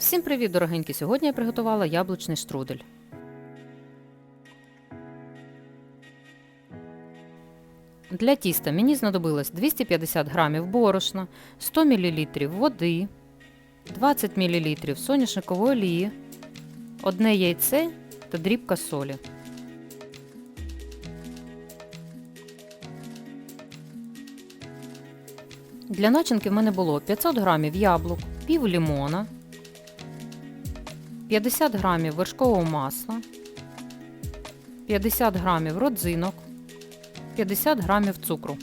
Всім привіт, дорогенькі! Сьогодні я приготувала яблучний штрудель. Для тіста мені знадобилось 250 г борошна, 100 мл води, 20 мл соняшникової олії, одне яйце та дрібка солі. Для начинки в мене було 500 г яблук, пів лімона, 50 грамів вершкового масла, 50 грамів родзинок, 50 грамів цукру.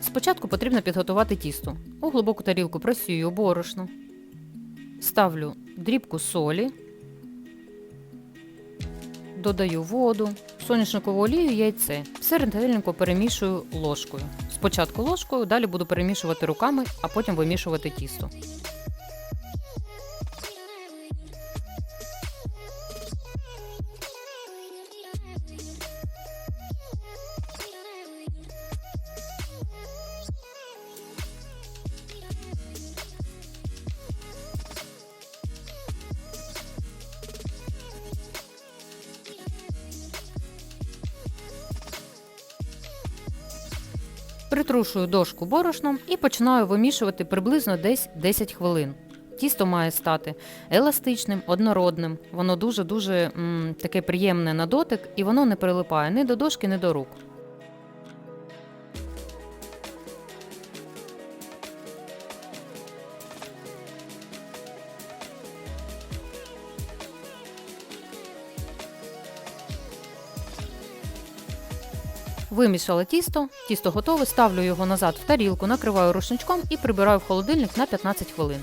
Спочатку потрібно підготувати тісто. У глибоку тарілку просію борошно, ставлю дрібку солі, додаю воду, соняшникову олію, яйце. Все ретельненько перемішую ложкою. Спочатку ложкою, далі буду перемішувати руками, а потім вимішувати тісто. Притрушую дошку борошном і починаю вимішувати приблизно десь 10 хвилин. Тісто має стати еластичним, однородним. Воно дуже-дуже таке приємне на дотик і воно не прилипає ні до дошки, ні до рук. Вимішала тісто, тісто готове, ставлю його назад в тарілку, накриваю рушничком і прибираю в холодильник на 15 хвилин.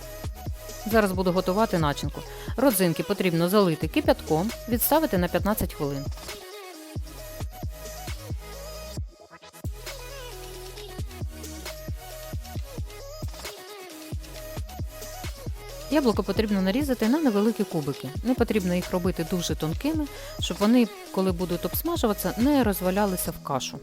Зараз буду готувати начинку. Родзинки потрібно залити кипятком, відставити на 15 хвилин. Яблуко потрібно нарізати на невеликі кубики. Не потрібно їх робити дуже тонкими, щоб вони, коли будуть обсмажуватися, не розвалялися в кашу.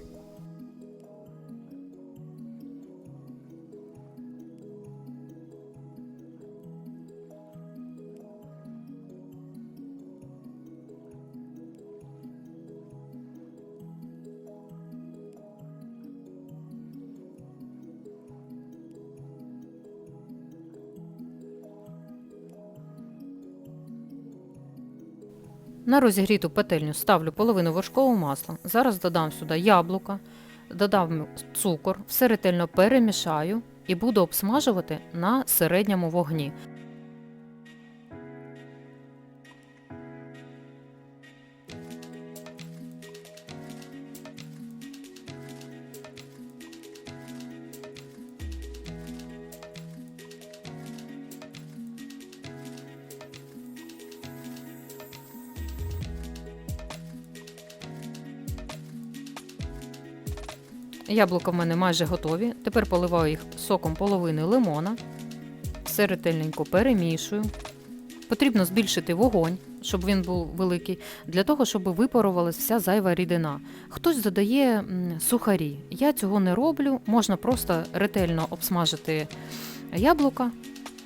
На розігріту петельню ставлю половину вершкового масла. Зараз додам сюди яблука, додам цукор, все ретельно перемішаю і буду обсмажувати на середньому вогні. Яблука в мене майже готові. Тепер поливаю їх соком половини лимона. Все ретельненько перемішую. Потрібно збільшити вогонь, щоб він був великий, для того, щоб випарувалася вся зайва рідина. Хтось додає сухарі. Я цього не роблю, можна просто ретельно обсмажити яблука,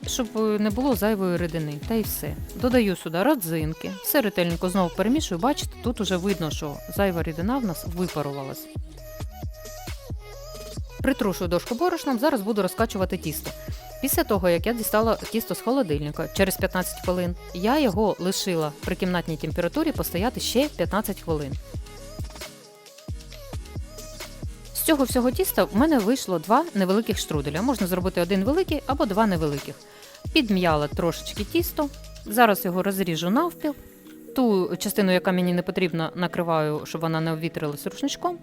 щоб не було зайвої рідини. Та й все. Додаю сюди родзинки, все ретельненько знову перемішую. Бачите, тут уже видно, що зайва рідина в нас випарувалась. Притрушую дошку борошном, зараз буду розкачувати тісто. Після того, як я дістала тісто з холодильника через 15 хвилин, я його лишила при кімнатній температурі постояти ще 15 хвилин. З цього всього тіста в мене вийшло два невеликих штруделя. Можна зробити один великий або два невеликих. Підм'яла трошечки тісто. Зараз його розріжу навпіл. Ту частину, яка мені не потрібна, накриваю, щоб вона не обвітрилась рушничком,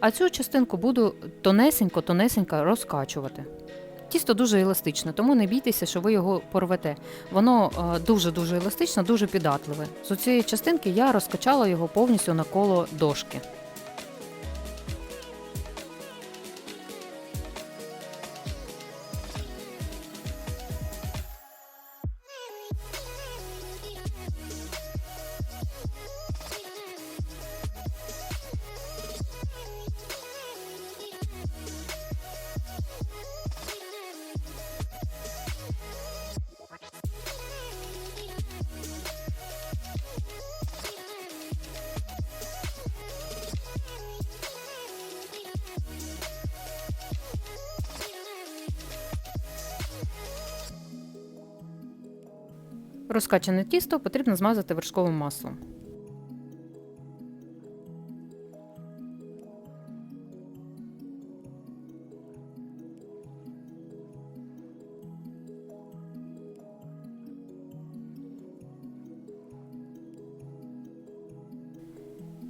а цю частинку буду тонесенько-тонесенько розкачувати. Тісто дуже еластичне, тому не бійтеся, що ви його порвете. Воно е, дуже-дуже еластичне, дуже піддатливе. З цієї частинки я розкачала його повністю навколо дошки. Розкачане тісто потрібно змазати вершковим маслом.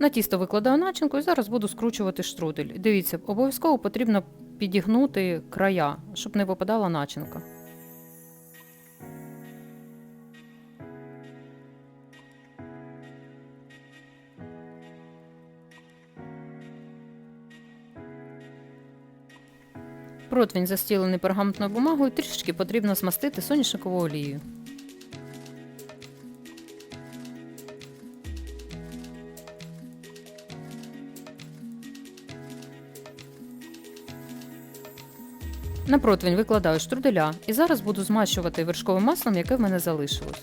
На тісто викладаю начинку і зараз буду скручувати штрудель. Дивіться, обов'язково потрібно підігнути края, щоб не випадала начинка. Противень застілений пергаментною бумагою, трішечки потрібно змастити соняшниковою олією. На противень викладаю штруделя і зараз буду змащувати вершковим маслом, яке в мене залишилось.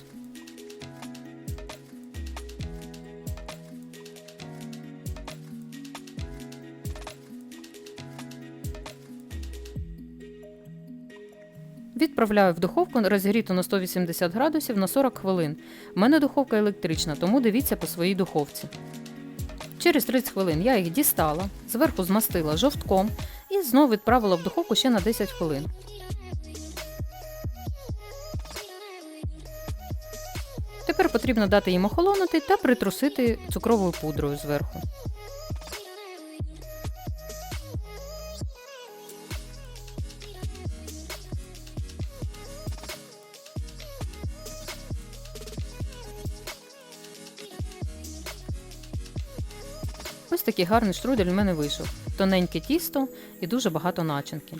Відправляю в духовку розігріту на 180 градусів на 40 хвилин. У мене духовка електрична, тому дивіться по своїй духовці. Через 30 хвилин я їх дістала, зверху змастила жовтком і знову відправила в духовку ще на 10 хвилин. Тепер потрібно дати їм охолонути та притрусити цукровою пудрою зверху. Ось такий гарний штрудель у мене вийшов. Тоненьке тісто і дуже багато начинки.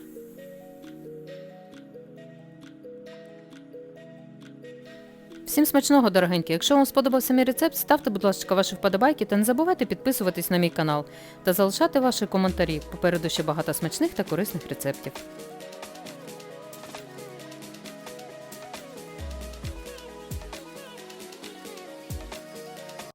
Всім смачного, дорогенькі! Якщо вам сподобався мій рецепт, ставте, будь ласка, ваші вподобайки та не забувайте підписуватись на мій канал та залишати ваші коментарі. Попереду ще багато смачних та корисних рецептів.